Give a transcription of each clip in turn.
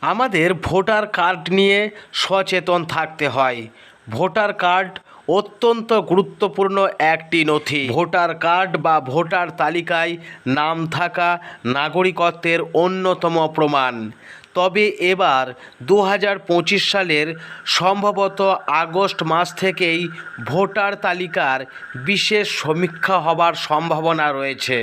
আমাদের voter card নিয়ে সচেতন থাকতে হয়। ভোটার কার্ড অত্যন্ত গুরুত্বপূর্ণ একটি নথি। ভোটার কার্ড বা ভোটার তালিকায় নাম থাকা নাগরিকত্বের অন্যতম প্রমাণ। তবে এবার দু হাজার পঁচিশ সালের সম্ভবত আগস্ট মাস থেকেই ভোটার তালিকার বিশেষ সমীক্ষা হবার সম্ভাবনা রয়েছে।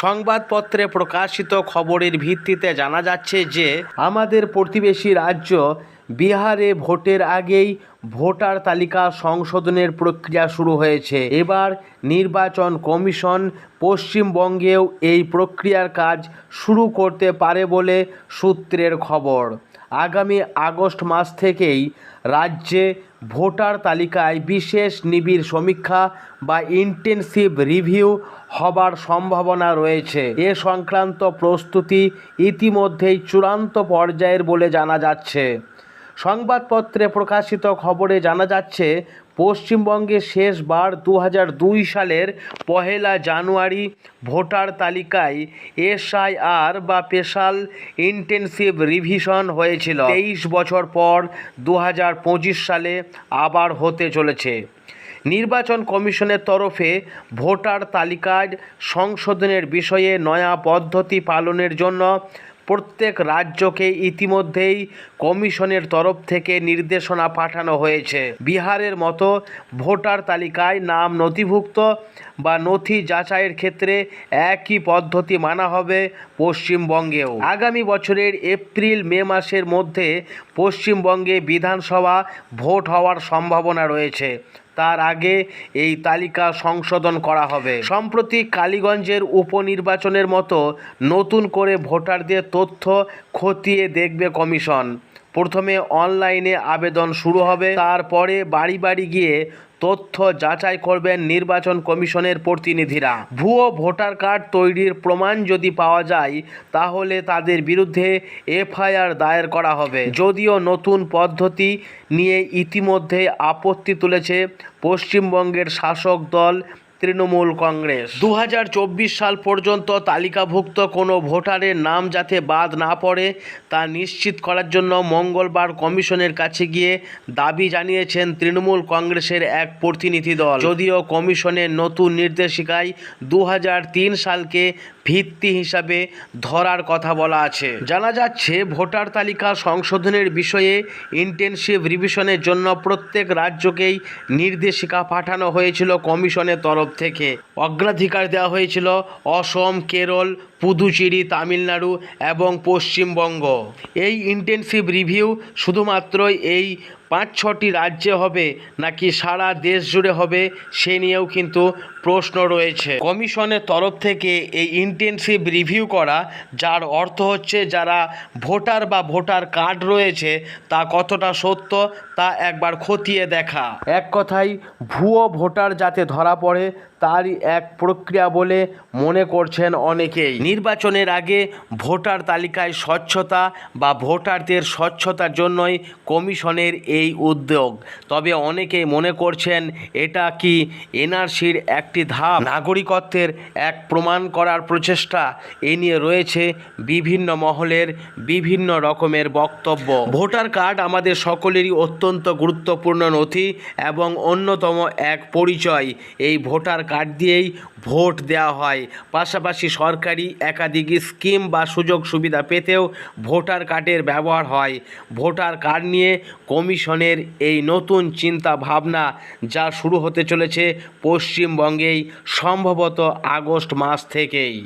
সংবাদপত্রে প্রকাশিত খবরের ভিত্তিতে জানা যাচ্ছে যে, আমাদের প্রতিবেশী রাজ্য বিহারে ভোটের আগেই ভোটার তালিকা সংশোধনের প্রক্রিয়া শুরু হয়েছে। এবার নির্বাচন কমিশন পশ্চিমবঙ্গেও এই প্রক্রিয়ার কাজ শুরু করতে পারে বলে সূত্রের খবর। আগামী আগস্ট মাস থেকেই রাজ্যে ভোটার তালিকায় বিশেষ নিবিড় সমীক্ষা বা ইন্টেনসিভ রিভিউ হবার সম্ভাবনা রয়েছে। এ সংক্রান্ত প্রস্তুতি ইতিমধ্যেই চূড়ান্ত পর্যায়ের বলে জানা যাচ্ছে। সংবাদপত্রে প্রকাশিত খবরে জানা যাচ্ছে, পশ্চিমবঙ্গে শেষবার দু দুই সালের পহেলা জানুয়ারি ভোটার তালিকায় এসআইআর বা স্পেশাল ইন্টেনসিভ রিভিশন হয়েছিল। তেইশ বছর পর দু হাজার পঁচিশ সালে আবার হতে চলেছে। নির্বাচন কমিশনের তরফে ভোটার তালিকার সংশোধনের বিষয়ে নয়া পদ্ধতি পালনের জন্য প্রত্যেক রাজ্যকে ইতিমধ্যেই কমিশনের তরফ থেকে নির্দেশনা পাঠানো হয়েছে। বিহারের মতো ভোটার তালিকায় নাম নথিভুক্ত বা নথি যাচাইয়ের ক্ষেত্রে একই পদ্ধতি মানা হবে পশ্চিমবঙ্গেও। আগামী বছরের এপ্রিল, মে মাসের মধ্যে পশ্চিমবঙ্গে বিধানসভা ভোট হওয়ার সম্ভাবনা রয়েছে। তার আগে এই তালিকা সংশোধন করা হবে। সম্প্রতি কালীগঞ্জের উপনির্বাচনের মতো নতুন করে ভোটারদের তথ্য খতিয়ে দেখবে কমিশন। প্রথমে অনলাইনে আবেদন শুরু হবে, তারপরে বাড়ি বাড়ি গিয়ে তথ্য যাচাই করবেন নির্বাচন কমিশনের প্রতিনিধিরা। ভুয়ো ভোটার কার্ড তৈরির প্রমাণ যদি পাওয়া যায়, তাহলে তাদের বিরুদ্ধে এফআইআর দায়ের করা হবে। যদিও নতুন পদ্ধতি নিয়ে ইতিমধ্যে আপত্তি তুলেছে পশ্চিমবঙ্গের শাসক দল তৃণমূল কংগ্রেস। দু হাজার চব্বিশ সাল পর্যন্ত তালিকাভুক্ত কোনো ভোটারের নাম যাতে বাদ না পড়ে, তা নিশ্চিত করার জন্য মঙ্গলবার কমিশনের কাছে গিয়ে দাবি জানিয়েছেন তৃণমূল কংগ্রেসের এক প্রতিনিধি দল। যদিও কমিশনের নতুন নির্দেশিকায় দু হাজার তিন সালকে ভিত্তি হিসাবে ধরার কথা বলা আছে। জানা যাচ্ছে, ভোটার তালিকা সংশোধনের বিষয়ে ইন্টেনসিভ রিভিশনের জন্য প্রত্যেক রাজ্যকেই নির্দেশিকা পাঠানো হয়েছিল কমিশনের তরফ থেকে। অগ্রাধিকার দেওয়া হয়েছিল অসম, কেরল পুদুচেরি, তামিলনাড়ু এবং পশ্চিমবঙ্গ। এই ইন্টেনসিভ রিভিউ শুধুমাত্রই এই পাঁচ ছটি রাজ্যে হবে, নাকি সারা দেশ জুড়ে হবে, সে নিয়েও কিন্তু প্রশ্ন রয়েছে। কমিশনের তরফ থেকে এই ইন্টেনসিভ রিভিউ করা, যার অর্থ হচ্ছে যারা ভোটার বা ভোটার কার্ড রয়েছে, তা কতটা সত্য, তা একবার খতিয়ে দেখা। এক কথায়, ভুয়ো ভোটার যাতে ধরা পড়ে তারই এক প্রক্রিয়া বলে মনে করছেন অনেকেই। নির্বাচনের আগে ভোটার তালিকায় স্বচ্ছতা বা ভোটারদের স্বচ্ছতার জন্যই কমিশনের এই উদ্যোগ। তবে অনেকেই মনে করছেন এটা কি এনআরসির একটি ধাপ? নাগরিকত্বের এক প্রমাণ করার প্রচেষ্টা এ নিয়ে রয়েছে বিভিন্ন মহলের বিভিন্ন রকমের বক্তব্য। ভোটার কার্ড আমাদের সকলেরই অত্যন্ত গুরুত্বপূর্ণ নথি এবং অন্যতম এক পরিচয়। এই ভোটার কার্ড দিয়েই ভোট দেওয়া হয়। পাশাপাশি সরকারি, একাধিক স্কিম বা সুযোগ সুবিধা পেতেও ভোটার কার্ডের ব্যবহার হয়। ভোটার কার্ড নিয়ে কমিশনের এই নতুন চিন্তা ভাবনা যা শুরু হতে চলেছে পশ্চিমবঙ্গেই, সম্ভবত আগস্ট মাস থেকেই।